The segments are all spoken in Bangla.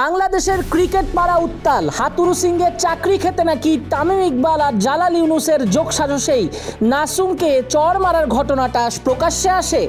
বাংলাদেশের ক্রিকেট পাড়া উত্তাল। হাতুরু সিংয়ের চাকরি খেতে নাকি তামিম ইকবাল আর জালাল ইউনুসের যোগসাজশেই নাসুমকে চর মারার ঘটনাটা প্রকাশ্যে আসে।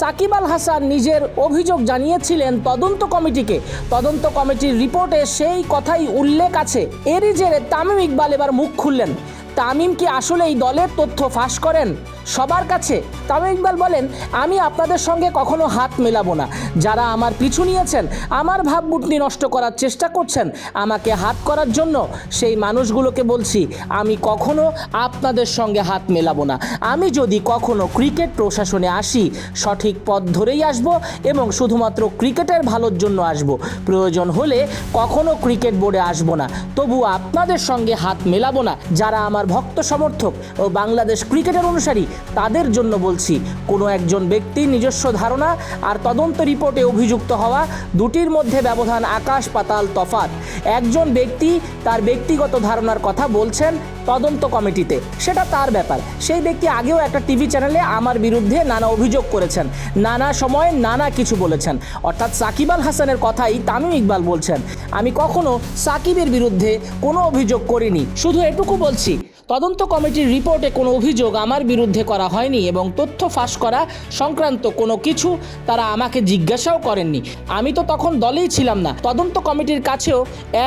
সাকিব আল হাসান নিজের অভিযোগ জানিয়েছিলেন তদন্ত কমিটিকে। তদন্ত কমিটির রিপোর্টে সেই কথাই উল্লেখ আছে। এরই জেরে তামিম ইকবাল এবার মুখ খুললেন। তামিম কি আসলেই দলের তথ্য ফাঁস করেন? সবার কাছে। তামিম ইকবাল বলেন, আমি আপনাদের সঙ্গে কখনো হাত মেলাবো না। যারা আমার পিছু নিয়েছেন, আমার ভাবমূর্তি নষ্ট করার চেষ্টা করছেন, আমাকে হাত করার জন্য সেই মানুষগুলোকে বলছি, আমি কখনো আপনাদের সঙ্গে হাত মেলাবো না। আমি যদি কখনো ক্রিকেট প্রশাসনে আসি, সঠিক পথ ধরেই আসব এবং শুধুমাত্র ক্রিকেটের ভালোর জন্য আসব। প্রয়োজন হলে কখনো ক্রিকেট বোর্ডে আসব না। তবু আপনাদের সঙ্গে হাত মেলাবো না। যারা আমার ভক্ত সমর্থক ও বাংলাদেশ ক্রিকেটের অনুসারী তাদের জন্য বলছি, কোনো একজন ব্যক্তির নিজস্ব ধারণা আর তদন্ত রিপোর্টে অভিযুক্ত হওয়া দুটির মধ্যে ব্যবধান আকাশ পাতাল তফাত একজন ব্যক্তি তার ব্যক্তিগত ধারণার কথা বলছেন তদন্ত কমিটিতে। সেটা তার ব্যাপার। সেই ব্যক্তি আগেও একটা টিভি চ্যানেলে আমার বিরুদ্ধে নানা অভিযোগ করেছেন, নানা সময় নানা কিছু বলেছেন। অর্থাৎ সাকিব আল হাসানের কথাই তামিম ইকবাল বলছেন। আমি কখনো সাকিবের বিরুদ্ধে কোনো অভিযোগ করিনি। শুধু এটুকু বলছি, তদন্ত কমিটির রিপোর্টে কোনো অভিযোগ আমার বিরুদ্ধে করা হয়নি এবং তথ্য ফাঁস করা সংক্রান্ত কোনো কিছু তারা আমাকে জিজ্ঞাসাও করেননি। আমি তো তখন দলেই ছিলাম না। তদন্ত কমিটির কাছেও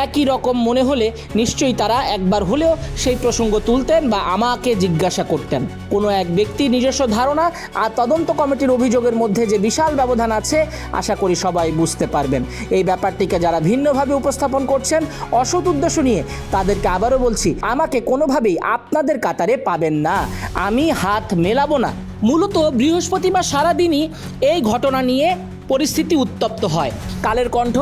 একই রকম মনে হলে নিশ্চয়ই তারা একবার হলেও সেই প্রসঙ্গ তুলতেন বা আমাকে জিজ্ঞাসা করতেন। কোনো এক ব্যক্তির নিজস্ব ধারণা আর তদন্ত কমিটির অভিযোগের মধ্যে যে বিশাল ব্যবধান আছে, আশা করি সবাই বুঝতে পারবেন। এই ব্যাপারটিকে যারা ভিন্নভাবে উপস্থাপন করছেন, অসৎ উদ্দেশ্য নিয়ে তাদেরকে আবারও বলছি, আমাকে কোনোভাবেই আপনাদের কাতারে পাবেন না। আমি হাত মেলাবো না। মূলত বৃহস্পতিবার সারাদিনই এই ঘটনা নিয়ে পরিস্থিতি উত্তপ্ত হয়। কালের কণ্ঠ,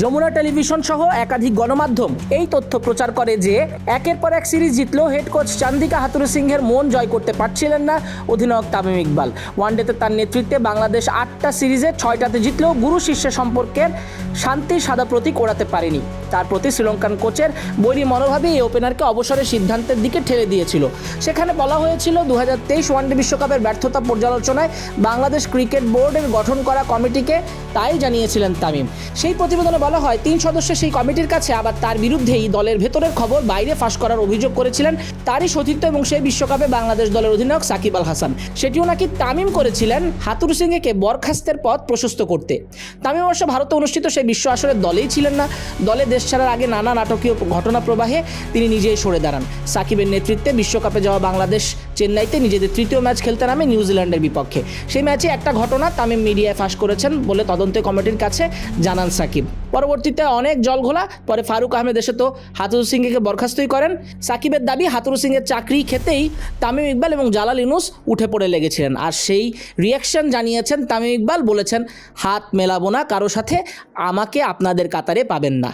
যমুনা টেলিভিশন সহ একাধিক গণমাধ্যম এই তথ্য প্রচার করে যে, একের পর এক সিরিজ জিতলেও হেড কোচ চান্দিকা হাতুরু সিংহের মন জয় করতে পারছিলেন না অধিনায়ক তামিম ইকবাল। ওয়ানডেতে তার নেতৃত্বে বাংলাদেশ আটটা সিরিজে ছয়টাতে জিতলেও গুরু শিষ্য সম্পর্কের শান্তির সাদা প্রতীক ওড়াতে পারেনি। তার প্রতি শ্রীলঙ্কান কোচের বৈরী মনোভাবেই এই ওপেনারকে অবসরের সিদ্ধান্তের দিকে ঠেলে দিয়েছিল। সেখানে বলা হয়েছিল দু হাজার তেইশ ওয়ানডে বিশ্বকাপের ব্যর্থতা পর্যালোচনায় বাংলাদেশ ক্রিকেট বোর্ডের গঠন করা কমিটিকে তাই জানিয়েছিলেন তামিম। সেই প্রতিবেদনে বলা হয়, তিন সদস্যের সেই কমিটির কাছে আবার তার বিরুদ্ধেই দলের ভেতরের খবর বাইরে ফাঁস করার অভিযোগ করেছিলেন তারই সতীর্থ এবং সেই বিশ্বকাপে বাংলাদেশ দলের অধিনায়ক সাকিব আল হাসান। সেটিও নাকি তামিম করেছিলেন হাতুরু সিংকে বরখাস্তের পথ প্রশস্ত করতে। তামিম অবশ্য ভারতে অনুষ্ঠিত সেই বিশ্ব আসরের দলেই ছিলেন না। দলে দেশ ছাড়ার আগে নানা নাটকীয় ঘটনা প্রবাহে তিনি নিজেই সরে দাঁড়ান। সাকিবের নেতৃত্বে বিশ্বকাপে যাওয়া বাংলাদেশ চেন্নাইতে নিজেদের তৃতীয় ম্যাচ খেলতে নামে নিউজিল্যান্ডের বিপক্ষে। সেই ম্যাচে একটা ঘটনা তামিম মিডিয়ায় ফাঁস করেছেন বলে তদন্ত কমিটির কাছে জানান সাকিব। পরবর্তীতে অনেক জলঘোলা, পরে ফারুক আহমেদ এসে তো হাতুরু সিংকে বরখাস্তই করেন। সাকিবের দাবি, হাতুরু সিংয়ের চাকরি খেতেই তামিম ইকবাল এবং জালাল ইউনুস উঠে পড়ে লেগেছিলেন। আর সেই রিয়াকশন জানিয়েছেন তামিম ইকবাল, বলেছেন, হাত মেলাবো না, কারও সাথে আমাকে আপনাদের কাতারে পাবেন না।